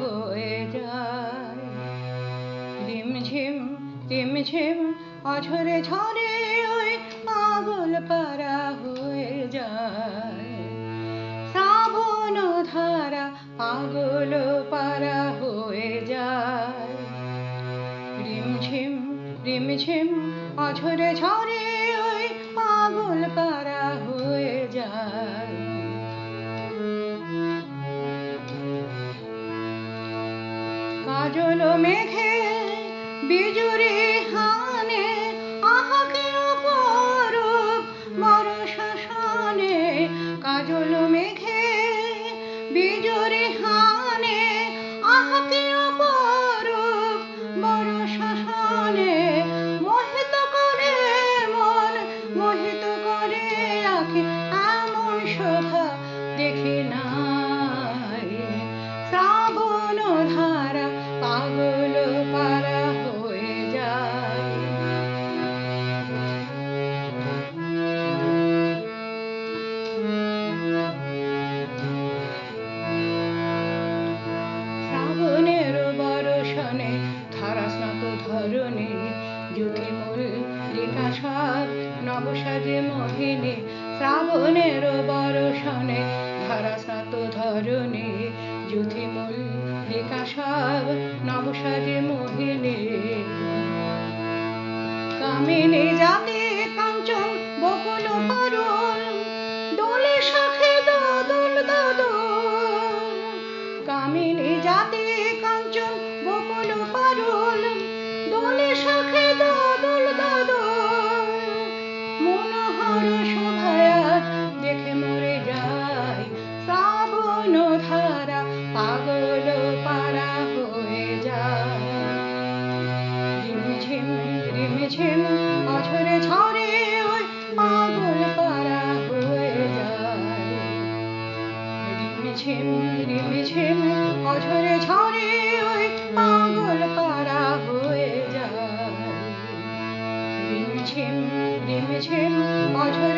হয়ে যায়। রিমঝিম রিমঝিম অঝরে ঝরে ওই পাগল পারা হয়ে যায়। শ্রাবণ ধারা পাগল পারা হয়ে যায়। রিমঝিম রিমঝিম অঝরে ঝরে ওই পাগল পারা কাজল মেঘে বিজুরি হানে আহাকে অপরূপ মর কাজল মেঘে বিজুরি হানে আহাকে দেখি নাই শ্রাবণের বরষণে ধারা স্নাত ধরণী যুথিমূল বিকাশ নবসাজে মোহিনী। কামিনী জাতি রিমঝিম রিমঝিম অঝরে ঝরে ওই পাগল পারা হয়ে যায়। রিমঝিম রিমঝিম অঝরে